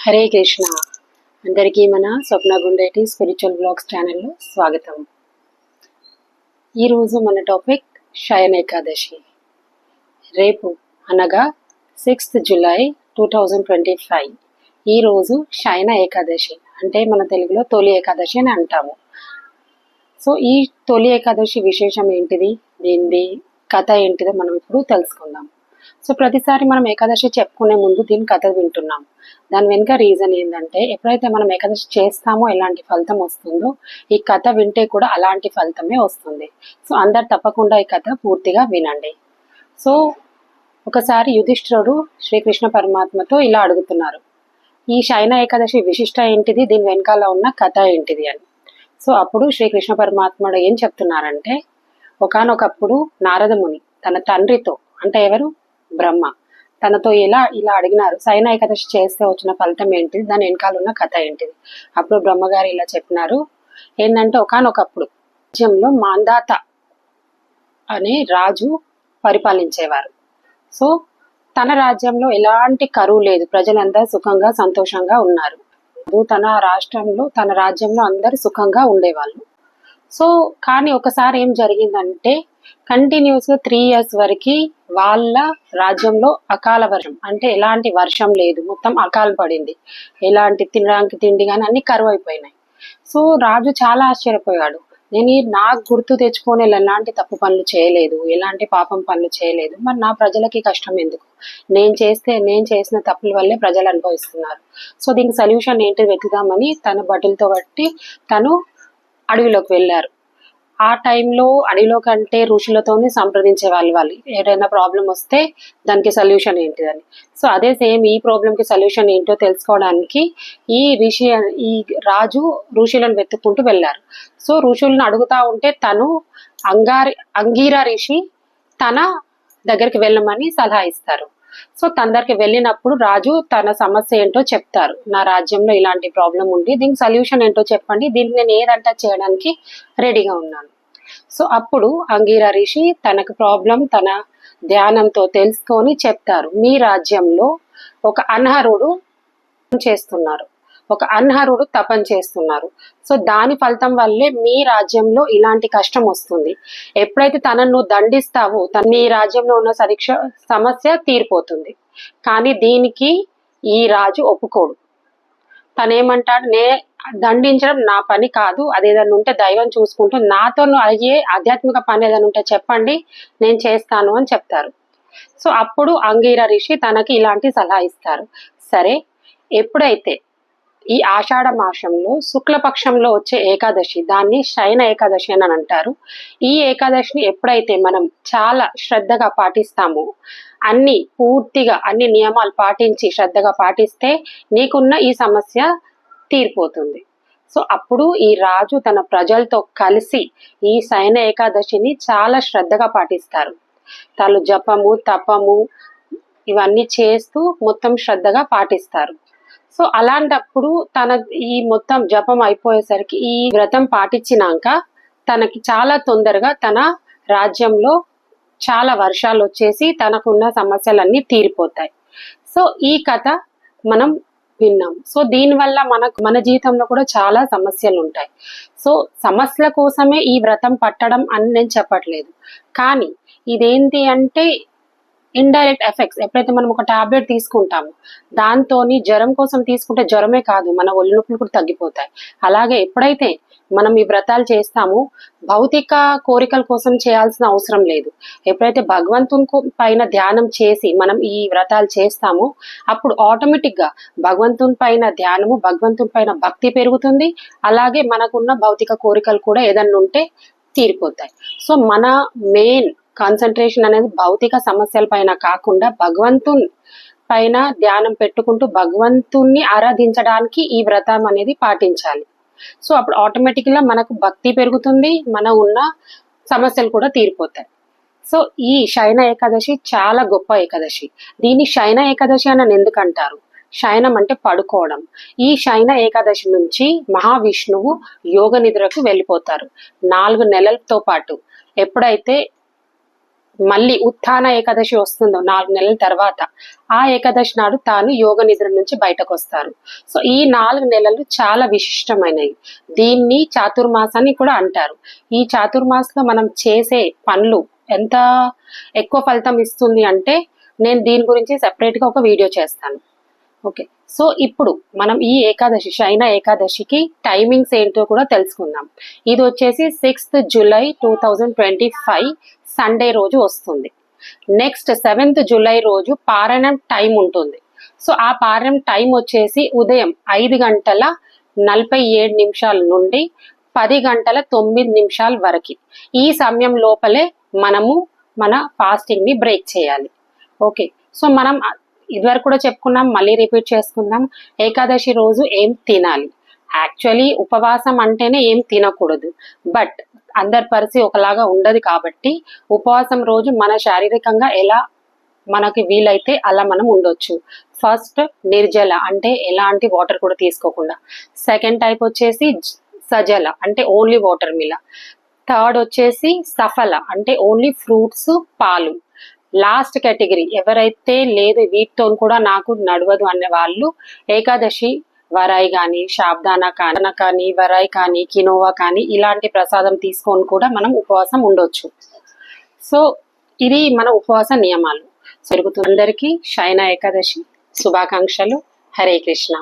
హరే కృష్ణ. అందరికీ మన స్వప్న Gundeti spiritual blogs ఛానల్లో స్వాగతం. ఈరోజు మన టాపిక్ శయన ఏకాదశి. రేపు అనగా sixth July two thousand twenty five. ఈరోజు శయన ఏకాదశి. అంటే మన తెలుగులో తొలి ఏకాదశి అని అంటాము. సో ఈ తొలి ఏకాదశి విశేషం ఏంటిది? దీనిది కథ ఏంటిదో మనం ఇప్పుడు తెలుసుకుందాం. సో ప్రతిసారి మనం ఏకాదశి చెప్పుకునే ముందు దీని కథ వింటున్నాం దాని వెనుక రీజన్ ఏంటంటే ఎప్పుడైతే మనం ఏకాదశి చేస్తామో ఎలాంటి ఫలితం వస్తుందో ఈ కథ వింటే కూడా అలాంటి ఫలితమే వస్తుంది. సో అందరు తప్పకుండా ఈ కథ పూర్తిగా వినండి. సో ఒకసారి యుధిష్ఠిరుడు శ్రీకృష్ణ పరమాత్మతో ఇలా అడుగుతున్నారు. ఈ శయన ఏకాదశి విశిష్ట ఏంటిది? దీని వెనకాల ఉన్న కథ ఏంటిది అని. సో అప్పుడు శ్రీకృష్ణ పరమాత్ముడు ఏం చెప్తున్నారంటే ఒకానొకప్పుడు నారదముని తన తండ్రితో అంటే ఎవరు? బ్రహ్మ. తనతో ఇలా ఇలా అడిగినారు. సైనా ఏకాదశి చేస్తే వచ్చిన ఫలితం ఏంటిది? దాని వెనకాల ఉన్న కథ ఏంటిది? అప్పుడు బ్రహ్మగారు ఇలా చెప్పినారు. ఏంటంటే ఒకానొకప్పుడు రాజ్యంలో మాందాత అనే రాజు పరిపాలించేవారు. సో తన రాజ్యంలో ఎలాంటి కరువు లేదు. ప్రజలందరూ సుఖంగా సంతోషంగా ఉన్నారు. తన రాష్ట్రంలో తన రాజ్యంలో అందరు సుఖంగా ఉండేవాళ్ళు. సో కానీ ఒకసారి ఏం జరిగిందంటే కంటిన్యూస్గా త్రీ ఇయర్స్ వరకు వాళ్ళ రాజ్యంలో అకాల వర్షం అంటే ఎలాంటి వర్షం లేదు. మొత్తం అకాల పడింది. ఎలాంటి తినడానికి తిండి కానీ అన్ని కరువు అయిపోయినాయి సో రాజు చాలా ఆశ్చర్యపోయాడు. నేను నాకు గుర్తు తెచ్చుకొని ఎలాంటి తప్పు పనులు చేయలేదు. ఎలాంటి పాపం పనులు చేయలేదు. మరి నా ప్రజలకి కష్టం ఎందుకు? నేను చేస్తే నేను చేసిన తప్పుల వల్లే ప్రజలు అనుభవిస్తున్నారు. సో దీనికి సొల్యూషన్ ఏంటి వెతుదామని తన బట్టలతో బట్టి తను అడవిలోకి వెళ్ళారు. ఆ టైంలో అడవిలో కంటే ఋషులతోనే సంప్రదించే వాళ్ళు వాళ్ళు. ఏదైనా ప్రాబ్లం వస్తే దానికి సొల్యూషన్ ఏంటిదని. సో అదే సేమ్ ఈ ప్రాబ్లంకి సొల్యూషన్ ఏంటో తెలుసుకోవడానికి ఈ ఋషి ఈ రాజు ఋషులను వెతుక్కుంటూ వెళ్ళారు. సో ఋషులను అడుగుతా ఉంటే తను అంగారి అంగీరా ఋషి తన దగ్గరికి వెళ్ళమని సలహా ఇస్తారు. సో తన దగ్గరికి వెళ్ళినప్పుడు రాజు తన సమస్య ఏంటో చెప్తారు. నా రాజ్యంలో ఇలాంటి ప్రాబ్లం ఉంది. దీనికి సొల్యూషన్ ఏంటో చెప్పండి. దీనికి నేను ఏదంటా చేయడానికి రెడీగా ఉన్నాను. సో అప్పుడు అంగీరా రిషి తనకు ప్రాబ్లం తన ధ్యానంతో తెలుసుకొని చెప్తారు. మీ రాజ్యంలో ఒక అనర్హుడు చేస్తున్నారు. ఒక అనర్హుడు తపం చేస్తున్నారు. సో దాని ఫలితం వల్లే మీ రాజ్యంలో ఇలాంటి కష్టం వస్తుంది. ఎప్పుడైతే తనను నువ్వు దండిస్తావో తన నీ రాజ్యంలో ఉన్న సరీక్ష సమస్య తీరిపోతుంది. కానీ దీనికి ఈ రాజు ఒప్పుకోడు. తనేమంటాడు నే దండించడం నా పని కాదు. అదేదన్నా ఉంటే దైవం చూసుకుంటూ నాతో అయ్యే ఆధ్యాత్మిక పని ఏదైనా ఉంటే చెప్పండి. నేను చేస్తాను అని చెప్తారు. సో అప్పుడు అంగీర రిషి తనకి ఇలాంటి సలహా ఇస్తారు. సరే ఎప్పుడైతే ఈ ఆషాఢ మాసంలో శుక్లపక్షంలో వచ్చే ఏకాదశి దాన్ని శయన ఏకాదశి అని అంటారు. ఈ ఏకాదశిని ఎప్పుడైతే మనం చాలా శ్రద్ధగా పాటిస్తామో అన్ని పూర్తిగా అన్ని నియమాలు పాటించి శ్రద్ధగా పాటిస్తే నీకున్న ఈ సమస్య తీరిపోతుంది. సో అప్పుడు ఈ రాజు తన ప్రజలతో కలిసి ఈ శయన ఏకాదశిని చాలా శ్రద్ధగా పాటిస్తారు. తను జపము తపము ఇవన్నీ చేస్తూ మొత్తం శ్రద్ధగా పాటిస్తారు. సో అలాంటప్పుడు తన ఈ మొత్తం జపం అయిపోయేసరికి ఈ వ్రతం పాటించినాక తనకి చాలా తొందరగా తన రాజ్యంలో చాలా వర్షాలు వచ్చేసి తనకున్న సమస్యలన్నీ తీరిపోతాయి. సో ఈ కథ మనం విన్నాం. సో దీనివల్ల మనకు మన జీవితంలో కూడా చాలా సమస్యలు ఉంటాయి సో సమస్యల కోసమే ఈ వ్రతం పట్టడం అని నేను చెప్పట్లేదు. కానీ ఇదేంటి అంటే ఇండైరెక్ట్ ఎఫెక్ట్స్ ఎప్పుడైతే మనం ఒక టాబ్లెట్ తీసుకుంటామో దాంతో జ్వరం కోసం తీసుకుంటే జ్వరమే కాదు మన ఒళ్ళు నొప్పులు కూడా తగ్గిపోతాయి. అలాగే ఎప్పుడైతే మనం ఈ వ్రతాలు చేస్తామో భౌతిక కోరికల కోసం చేయాల్సిన అవసరం లేదు. ఎప్పుడైతే భగవంతుని పైన ధ్యానం చేసి మనం ఈ వ్రతాలు చేస్తామో అప్పుడు ఆటోమేటిక్గా భగవంతుని పైన ధ్యానము భగవంతుని పైన భక్తి పెరుగుతుంది. అలాగే మనకున్న భౌతిక కోరికలు కూడా ఏదన్నా ఉంటే తీరిపోతాయి. సో మన మెయిన్ కాన్సన్ట్రేషన్ అనేది భౌతిక సమస్యల పైన కాకుండా భగవంతుని పైన ధ్యానం పెట్టుకుంటూ భగవంతుణ్ణి ఆరాధించడానికి ఈ వ్రతం అనేది పాటించాలి. సో అప్పుడు ఆటోమేటిక్గా మనకు భక్తి పెరుగుతుంది మన ఉన్న సమస్యలు కూడా తీరిపోతాయి. సో ఈ శయన ఏకాదశి చాలా గొప్ప ఏకాదశి. దీన్ని శయన ఏకాదశి అని ఎందుకంటారు? శయనం అంటే పడుకోవడం. ఈ శయన ఏకాదశి నుంచి మహావిష్ణువు యోగ నిద్రకు వెళ్ళిపోతారు. నాలుగు నెలలతో పాటు. ఎప్పుడైతే మళ్ళీ ఉత్థాన ఏకాదశి వస్తుందో నాలుగు నెలల తర్వాత ఆ ఏకాదశి నాడు తాను యోగ నిద్ర నుంచి బయటకు వస్తారు సో ఈ నాలుగు నెలలు చాలా విశిష్టమైనవి. దీన్ని చాతుర్మాసాన్ని కూడా అంటారు. ఈ చాతుర్మాసంలో మనం చేసే పనులు ఎంత ఎక్కువ ఫలితం ఇస్తుంది అంటే నేను దీని గురించి సెపరేట్గా ఒక వీడియో చేస్తాను. ఓకే. సో ఇప్పుడు మనం ఈ ఏకాదశి శైన ఏకాదశికి టైమింగ్స్ ఏంటో కూడా తెలుసుకుందాం. ఇది వచ్చేసి sixth July two thousand twenty five Sunday రోజు వస్తుంది. నెక్స్ట్ సెవెంత్ జూలై రోజు పారాయణం టైం ఉంటుంది. సో ఆ పారాయణం టైం వచ్చేసి ఉదయం ఐదు గంటల నలభై ఏడు నిమిషాల నుండి పది గంటల తొమ్మిది నిమిషాల వరకు. ఈ సమయం లోపలే మనము మన ఫాస్టింగ్ని బ్రేక్ చేయాలి. ఓకే సో మనం ఇదివరకు కూడా చెప్పుకున్నాం మళ్ళీ రిపీట్ చేసుకుందాం. ఏకాదశి రోజు ఏం తినాలి? యాక్చువల్లీ ఉపవాసం అంటేనే ఏం తినకూడదు. బట్ అందరి పరిస్థితి ఒకలాగా ఉండదు కాబట్టి ఉపవాసం రోజు మన శారీరకంగా ఎలా మనకి వీలైతే అలా మనం ఉండొచ్చు. ఫస్ట్ నిర్జల అంటే ఎలాంటి వాటర్ కూడా తీసుకోకుండా. సెకండ్ టైప్ వచ్చేసి సజల అంటే ఓన్లీ వాటర్ మిల థర్డ్ వచ్చేసి సఫల అంటే ఓన్లీ ఫ్రూట్స్ పాలు. లాస్ట్ కేటగిరీ ఎవరైతే లేదు వీటితో కూడా నాకు నడవదు అనే వాళ్ళు ఏకాదశి వరాయి కానీ షాబ్దానా కాన కానీ వరాయి కానీ కినోవా కానీ ఇలాంటి ప్రసాదం తీసుకొని కూడా మనం ఉపవాసం ఉండొచ్చు. సో ఇది మన ఉపవాస నియమాలు. జరుగుతుంది అందరికీ శయన ఏకాదశి. శుభాకాంక్షలు. హరే కృష్ణ.